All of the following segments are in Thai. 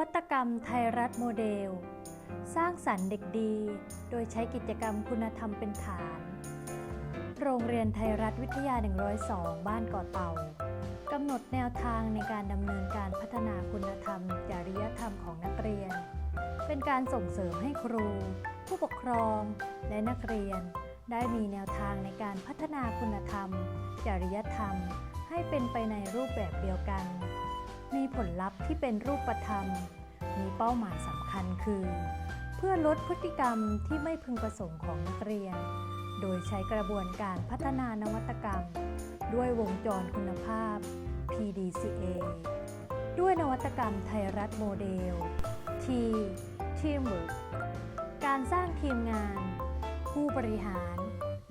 วัตกรรมไทยรัฐโมเดล สร้างสรรค์เด็กดี โดยใช้กิจกรรมคุณธรรมเป็นฐาน โรงเรียนไทยรัฐวิทยา 102 บ้านเกาะเต่ากำหนดแนวทางในการดำเนินการพัฒนาคุณธรรม จริยธรรมของนักเรียน เป็นการส่งเสริมให้ครู ผู้ปกครอง และนักเรียน ได้มีแนวทางในการพัฒนาคุณธรรม จริยธรรม ให้เป็นไปในรูปแบบเดียวกัน มีผลลัพธ์ที่เป็นรูปธรรม มีเป้าหมายสำคัญคือ เพื่อลดพฤติกรรมที่ไม่พึงประสงค์ของนักเรียน โดยใช้กระบวนการพัฒนานวัตกรรม ด้วยวงจรคุณภาพ PDCA ด้วยนวัตกรรมไทยรัฐโมเดล T Teamwork การสร้างทีมงาน ผู้บริหาร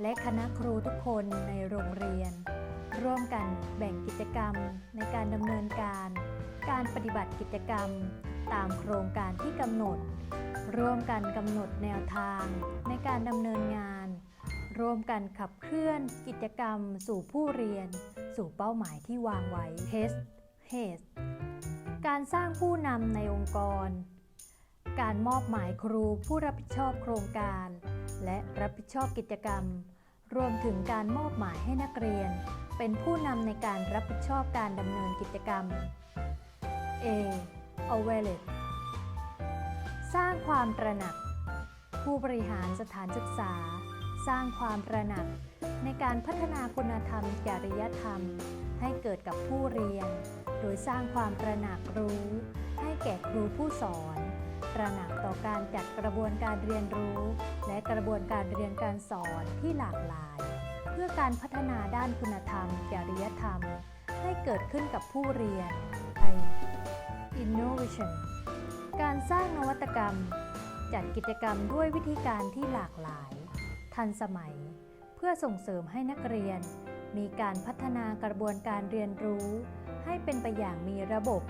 และคณะครูทุกคนในโรงเรียน ร่วมกันแบ่งกิจกรรมในการดำเนินการ การปฏิบัติกิจกรรม ตามโครงการที่กำหนด ร่วมกันกำหนดแนวทางในการดำเนินงาน ร่วมกันขับเคลื่อนกิจกรรมสู่ผู้เรียน สู่เป้าหมายที่วางไว้ HES HES การสร้างผู้นำในองค์กร การมอบหมายครูผู้รับผิดชอบโครงการ และรับผิดชอบกิจกรรม รวมถึงการมอบหมายให้นักเรียน เป็นผู้นำในการรับผิดชอบการดำเนินกิจกรรม A Awareness สร้างความตระหนัก ผู้บริหารสถานศึกษา สร้างความตระหนัก ในการพัฒนาคุณธรรมจริยธรรม ให้เกิดกับผู้เรียน โดยสร้างความตระหนักรู้ ให้แก่ครูผู้สอน ตระหนักต่อการจัดกระบวนการเรียนรู้ และกระบวนการเรียนการสอนที่หลากหลาย เพื่อการพัฒนาด้านคุณธรรมจริยธรรม ให้เกิดขึ้นกับผู้เรียน I Innovation การสร้างนวัตกรรม จัดกิจกรรมด้วยวิธีการที่หลากหลาย ทันสมัย เพื่อส่งเสริมให้นักเรียน มีการพัฒนากระบวนการเรียนรู้ ให้เป็นไปอย่างมีระบบ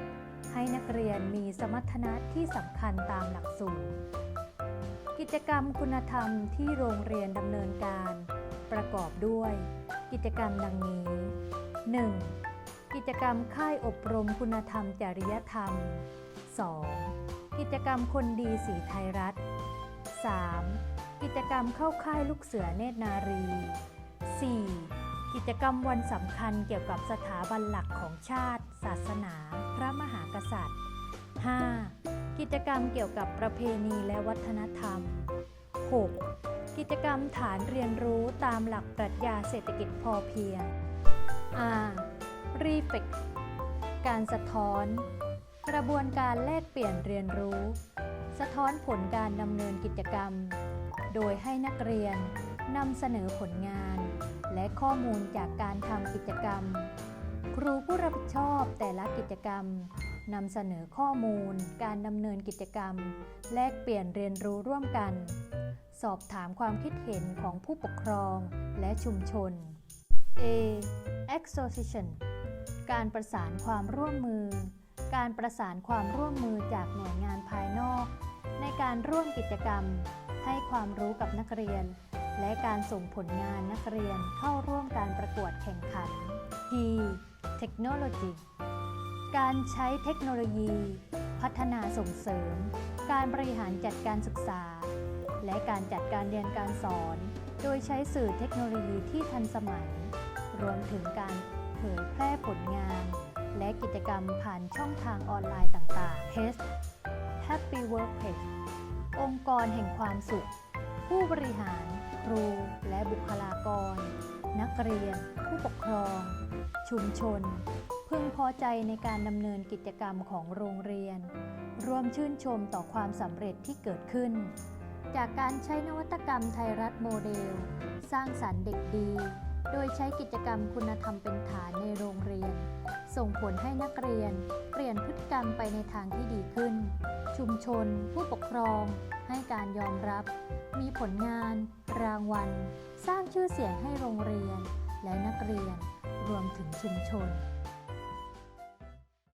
ให้นักเรียนมีสมรรถนะที่สำคัญตามหลักสูตร กิจกรรมคุณธรรมที่โรงเรียนดำเนินการ ประกอบด้วย กิจกรรมดังนี้ 1. กิจกรรมค่ายอบรมคุณธรรมจริยธรรม 2. กิจกรรมคนดีสีไทยรัฐ 3. กิจกรรมเข้าค่ายลูกเสือเนตรนารี 4. กิจกรรมวันสำคัญเกี่ยวกับสถาบันหลักของชาติ ศาสนา พระมหากษัตริย์ 5. กิจกรรมเกี่ยวกับประเพณีและวัฒนธรรม 6. กิจกรรมฐานเรียนรู้ตามหลักปรัชญาเศรษฐกิจพอเพียง R Reflex การสะท้อน กระบวนการแลกเปลี่ยนเรียนรู้ สะท้อนผลการดำเนินกิจกรรม โดยให้นักเรียนนำเสนอผลงาน และข้อมูลจากการทำกิจกรรม ครูผู้รับผิดชอบแต่ละกิจกรรมนำเสนอข้อมูล การดำเนินกิจกรรม แลกเปลี่ยนเรียนรู้ร่วมกัน สอบถามความคิดเห็นของผู้ปกครองและชุมชน A. Exposition การประสานความร่วมมือ การประสานความร่วมมือจากหน่วยงานภายนอก ในการร่วมกิจกรรม ให้ความรู้กับนักเรียน และการส่งผลงานนักเรียนเข้าร่วมการประกวดแข่งขัน T. Technology การใช้เทคโนโลยี พัฒนาส่งเสริม การบริหารจัดการศึกษา และการจัดการเรียนการสอน โดยใช้สื่อเทคโนโลยีที่ทันสมัย รวมถึงการ เผยแพร่ผลงาน และกิจกรรมผ่านช่องทางออนไลน์ต่างๆ HES Happy Workplace องค์กรแห่งความสุข ผู้บริหาร ครู และบุคลากร นักเรียน ผู้ปกครอง ชุมชน พึงพอใจในการดำเนินกิจกรรมของโรงเรียนรวมชื่นชมต่อความสำเร็จที่เกิดขึ้น จากการใช้นวัตกรรมไทยรัฐโมเดล สร้างสรรค์เด็กดี โดยใช้กิจกรรมคุณธรรมเป็นฐาน ส่งผลให้นักเรียนเปลี่ยนพฤติกรรมไปในทางที่ดีขึ้น ชุมชน ผู้ปกครอง ให้การยอมรับ มีผลงาน รางวัล สร้างชื่อเสียงให้โรงเรียน และนักเรียนรวมถึงชุมชน